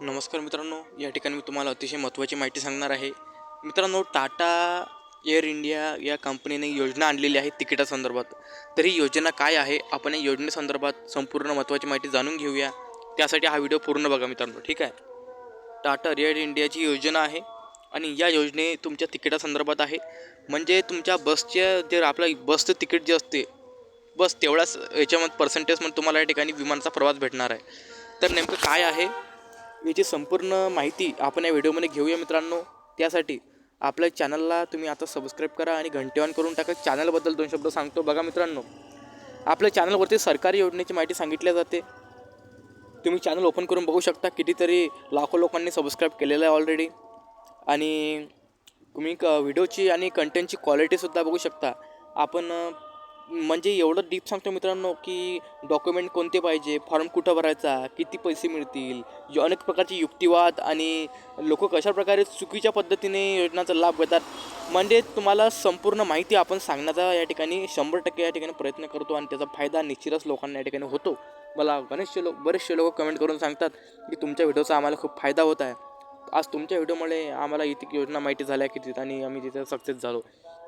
नमस्कार मित्रांनो या ठिकाणी मी तुम्हाला अतिशय महत्त्वाची माहिती सांगणार आहे. मित्रांनो टाटा एअर इंडिया या कंपनीने योजना आणलेली आहे तिकिटासंदर्भात तर ही योजना काय आहे? आपण या योजनेसंदर्भात संपूर्ण महत्त्वाची माहिती जाणून घेऊया. त्यासाठी हा व्हिडिओ पूर्ण बघा मित्रांनो ठीक आहे? टाटा एअर इंडियाची योजना आहे आणि या योजने तुमच्या तिकिटासंदर्भात आहे. म्हणजे तुमच्या बसच्या जे आपलं बसचं तिकीट जे असते बस तेवढाच याच्यामध्ये पर्सेंटेज म्हणून तुम्हाला या ठिकाणी विमानाचा प्रवास भेटणार आहे. तर नेमकं काय आहे? याची संपूर्ण माहिती आपण या व्हिडिओमध्ये घेऊया मित्रांनो त्यासाठी आपल्या चॅनलला तुम्ही आता सबस्क्राईब करा आणि घंटे ऑन करून टाका. चॅनलबद्दल दोन शब्द सांगतो. बघा मित्रांनो आपल्या चॅनलवरती सरकारी योजनेची माहिती सांगितली जाते. तुम्ही चॅनल ओपन करून बघू शकता. कितीतरी लाखो लोकांनी सबस्क्राईब केलेलं आहे ऑलरेडी आणि तुम्ही क व्हिडिओची आणि कंटेंटची क्वालिटीसुद्धा बघू शकता. आपण म्हणजे एवढं डीप सांगतो मित्रांनो की डॉक्युमेंट कोणते पाहिजे? फॉर्म कुठं भरायचा? किती पैसे मिळतील? जे अनेक प्रकारचे युक्तिवाद आणि लोक कशा प्रकारे चुकीच्या पद्धतीने योजनाचा लाभ घेतात? म्हणजे तुम्हाला संपूर्ण माहिती आपण सांगण्याचा या ठिकाणी शंभर टक्के या ठिकाणी प्रयत्न करतो आणि त्याचा फायदा निश्चितच लोकांना या ठिकाणी होतो. मला बरेचसे लोक बरेचसे लोक कमेंट करून सांगतात की तुमच्या व्हिडिओचा आम्हाला खूप फायदा होत आहे. आज तुमच्या व्हिडिओमुळे आम्हाला इथे योजना माहिती झाल्या किती आणि आम्ही तिथे सक्सेस झालो.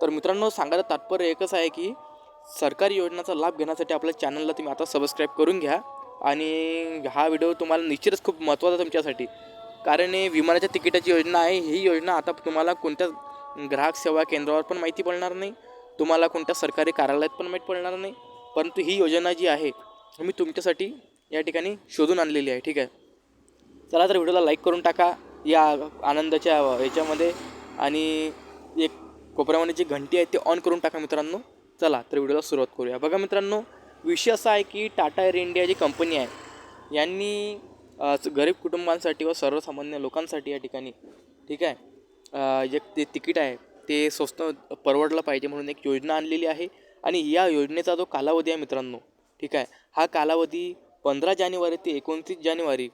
तर मित्रांनो सांगायचं तात्पर्य एकच आहे की सरकारी योजनाचा लाभ घेण्यासाठी आपल्या चॅनलला तुम्ही आता सबस्क्राईब करून घ्या. आणि हा व्हिडिओ तुम्हाला निश्चितच खूप महत्त्वाचा तुमच्यासाठी. कारण हे विमानाच्या तिकिटाची योजना आहे. ही योजना आता तुम्हाला कोणत्या ग्राहक सेवा केंद्रावर पण माहिती पडणार नाही. तुम्हाला कोणत्या सरकारी कार्यालयात पण माहीत पडणार नाही. परंतु ही योजना जी आहे मी तुमच्यासाठी या ठिकाणी शोधून आणलेली आहे. ठीक आहे? चला तर व्हिडिओला लाईक करून टाका. या आनंदाच्या याच्यामध्ये. आणि एक कोपऱ्यामध्ये जी घंटी आहे ती ऑन करून टाका मित्रांनो. चला तर व्हिडिओला सुरुवात करूया. बघा मित्रांनो विषय असा आहे की टाटा एअर इंडिया जी कंपनी आहे यांनी गरीब कुटुंबांसाठी व सर्वसामान्य लोकांसाठी या ठिकाणी ठीक आहे जे ते तिकीट आहे ते स्वस्त परवडलं पाहिजे म्हणून एक योजना आणलेली आहे आणि या योजनेचा जो कालावधी आहे मित्रांनो ठीक आहे हा कालावधी पंधरा जानेवारी ते एकोणतीस जानेवारी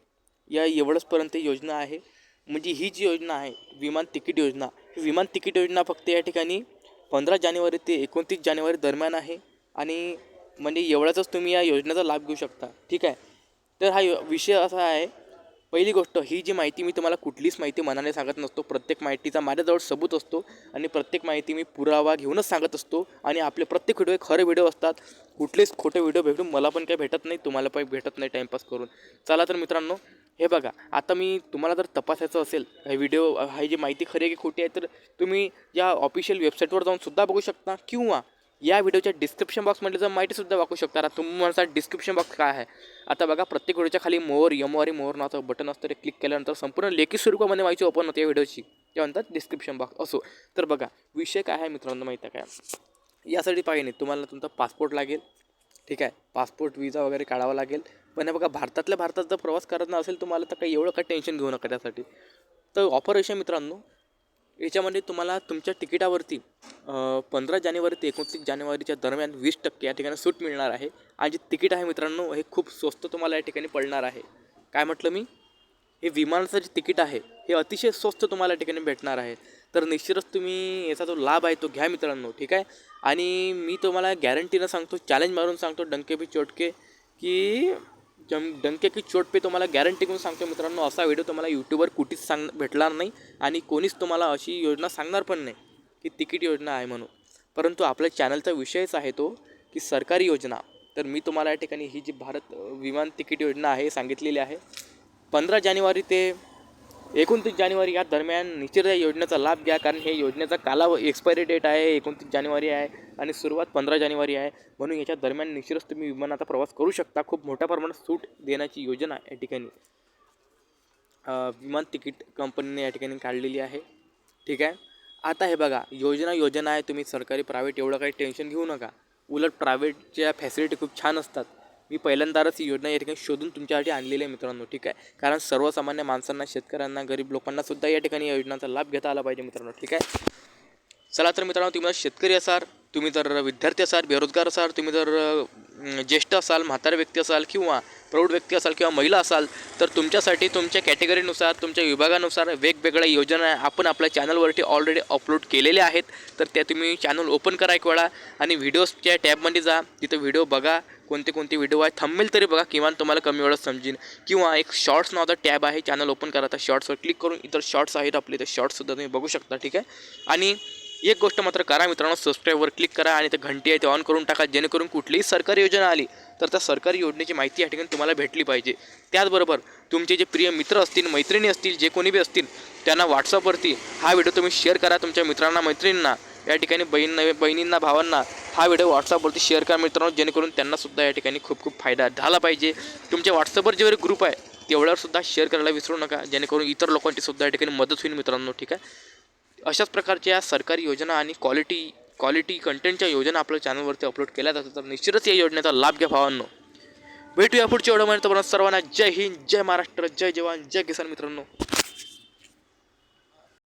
या एवढंचपर्यंत योजना आहे. म्हणजे ही जी योजना आहे विमान तिकीट योजना ही विमान तिकीट योजना फक्त या ठिकाणी पंधरा जानेवारी ते एकोणतीस जानेवारी दरम्यान आहे आणि म्हणजे एवढ्याचाच तुम्ही या योजनेचा लाभ घेऊ शकता. ठीक आहे? तर हा यो- विषय असा आहे पहिली गोष्ट ही जी माहिती मी तुम्हाला कुठलीच माहिती मनाने सांगत नसतो प्रत्येक माहितीचा माझ्याजवळ सबूत असतो आणि प्रत्येक माहिती मी पुरावा घेऊनच सांगत असतो आणि आपले प्रत्येक व्हिडिओ खरे व्हिडिओ असतात. कुठलेच खोटे व्हिडिओ भेटून मला पण काही भेटत नाही तुम्हाला पण भेटत नाही टाईमपास करून. चला तर मित्रांनो हे बघा आता मी तुम्हाला जर तपासायचं असेल हे व्हिडिओ ही जी माहिती खरी आहे की खोटी आहे तर तुम्ही या ऑफिशियल वेबसाईटवर जाऊन सुद्धा बघू शकता किंवा या व्हिडिओच्या डिस्क्रिप्शन बॉक्समध्ये जर माहितीसुद्धा वाकू शकता आता तुम्हाला डिस्क्रिप्शन बॉक्स काय आहे? आता बघा प्रत्येक व्हिडिओच्या खाली मोर यमवारी मोर नावाचं बटन असतं ते क्लिक केल्यानंतर संपूर्ण लेखी स्वरूपामध्ये माहिती ओपन होते या व्हिडिओची ते म्हणतात डिस्क्रिप्शन बॉक्स असो. तर बघा विषय काय आहे मित्रांनो माहिती आहे काय यासाठी पाहिजे नाही तुम्हाला तुमचा पासपोर्ट लागेल. ठीक आहे. पासपोर्ट विजा वगैरे काढावा लागेल. पण बघा भारतातल्या भारतात जर प्रवास करत असेल तुम्हाला तर काही एवढं काही टेन्शन घेऊ नका त्यासाठी. तर ऑफर अशी मित्रांनो याच्यामध्ये तुम्हाला तुमच्या तिकिटावरती पंधरा जानेवारी ते एकोणतीस जानेवारीच्या दरम्यान वीस टक्के या ठिकाणी सूट मिळणार आहे. आणि जे तिकीट आहे मित्रांनो हे खूप स्वस्त तुम्हाला या ठिकाणी पडणार आहे. काय म्हटलं मी? हे विमानाचं जे तिकीट आहे हे अतिशय स्वस्त तुम्हाला या ठिकाणी भेटणार आहे. तर निश्चितच तुम्ही याचा जो लाभ आहे तो घ्या मित्रांनो ठीक आहे? आणि मी तुम्हाला गॅरंटीनं सांगतो चॅलेंज मारून सांगतो डंके पे चोटके की जम डंके की चोट पे तुम्हाला गॅरंटी करून सांगतो मित्रांनो असा व्हिडिओ तुम्हाला यूट्यूबवर कुठेच सांग भेटणार नाही आणि कोणीच तुम्हाला अशी योजना सांगणार पण नाही की तिकीट योजना आहे म्हणून. परंतु आपल्या चॅनलचा विषयच आहे तो की सरकारी योजना. तर मी तुम्हाला या ठिकाणी ही जी भारत विमान तिकीट योजना आहे सांगितलेली आहे पंधरा जानेवारी ते एकोणतीस जानेवारी या दरम्यान निश्चित या योजनेचा लाभ घ्या कारण हे योजनेचा कालाव एक्सपायरी डेट आहे एकोणतीस जानेवारी आहे आणि सुरुवात पंधरा जानेवारी आहे. म्हणून याच्या दरम्यान निश्चितच तुम्ही विमानाचा प्रवास करू शकता. खूप मोठ्या प्रमाणात सूट देण्याची योजना या ठिकाणी विमान तिकीट कंपनीने या ठिकाणी काढलेली आहे. ठीक आहे? आता हे बघा योजना योजना आहे तुम्ही सरकारी प्रायव्हेट एवढं काही टेन्शन घेऊ नका. उलट प्रायव्हेटच्या फॅसिलिटी खूप छान असतात. मी पहिल्यांदाच ही योजना या ठिकाणी शोधून तुमच्यासाठी आणलेली आहे मित्रांनो ठीक आहे? कारण सर्वसामान्य माणसांना शेतकऱ्यांना गरीब लोकांना सुद्धा या ठिकाणी या योजनांचा लाभ घेता आला पाहिजे मित्रांनो ठीक आहे? चला तर मित्रांनो तुम्ही शेतकरी असाल तुम्ही जर विद्यार्थी असाल बेरोजगार असाल तुम्ही जर ज्येष्ठ असाल म्हातारा व्यक्ती असाल किंवा प्रौढ व्यक्ती असाल किंवा महिला असाल तर तुमच्यासाठी तुमच्या कॅटेगरीनुसार तुमच्या विभागानुसार वेगवेगळ्या योजना आपण आपल्या चॅनलवरती ऑलरेडी अपलोड केलेल्या आहेत. तर त्या तुम्ही चॅनल ओपन करा एक वेळा आणि व्हिडिओजच्या टॅबमध्ये जा. तिथं व्हिडिओ बघा. कोणते कोणते व्हिडिओ आहे थंबेल तरी बघा. किमान तुम्हाला कमी वेळात समजेल किंवा एक शॉर्ट्स नावाचा टॅब आहे चॅनल ओपन करा. त्या शॉर्ट्सवर क्लिक करून इतर शॉर्ट्स आहेत आपले ते शॉर्ट्ससुद्धा तुम्ही बघू शकता ठीक आहे? आणि एक गोष्ट मात्र करा मित्रांनो सबस्क्राईबवर क्लिक करा आणि ते घंटी आहे ते ऑन करून टाका जेणेकरून कुठलीही सरकारी योजना आली तर त्या सरकारी योजनेची माहिती या ठिकाणी तुम्हाला भेटली पाहिजे. त्याचबरोबर तुमचे जे प्रिय मित्र असतील मैत्रिणी असतील जे कोणी बी असतील त्यांना व्हॉट्सअपवरती हा व्हिडिओ तुम्ही शेअर करा तुमच्या मित्रांना मैत्रिणींना या ठिकाणी बहीण बहिणींना भावांना हा व्हिडिओ व्हॉट्सअपवरती शेअर करा मित्रांनो जेणेकरून त्यांनासुद्धा या ठिकाणी खूप खूप फायदा झाला पाहिजे. तुमच्या व्हॉट्सअपवर जे ग्रुप आहे तेवढ्यावर सुद्धा शेअर करायला विसरू नका जेणेकरून इतर लोकांची सुद्धा या ठिकाणी मदत होईल मित्रांनो ठीक आहे? अशाच प्रकारच्या सरकारी योजना आणि क्वालिटी क्वालिटी कंटेंटच्या योजना आपल्या चॅनलवरती अपलोड केल्या जातात. तर निश्चितच या योजनेचा लाभ घ्या भावांनो. भेटूया पुढच्या एवढं पर्यंत सर्वांना जय हिंद जय महाराष्ट्र जय जवान जय किसान मित्रांनो.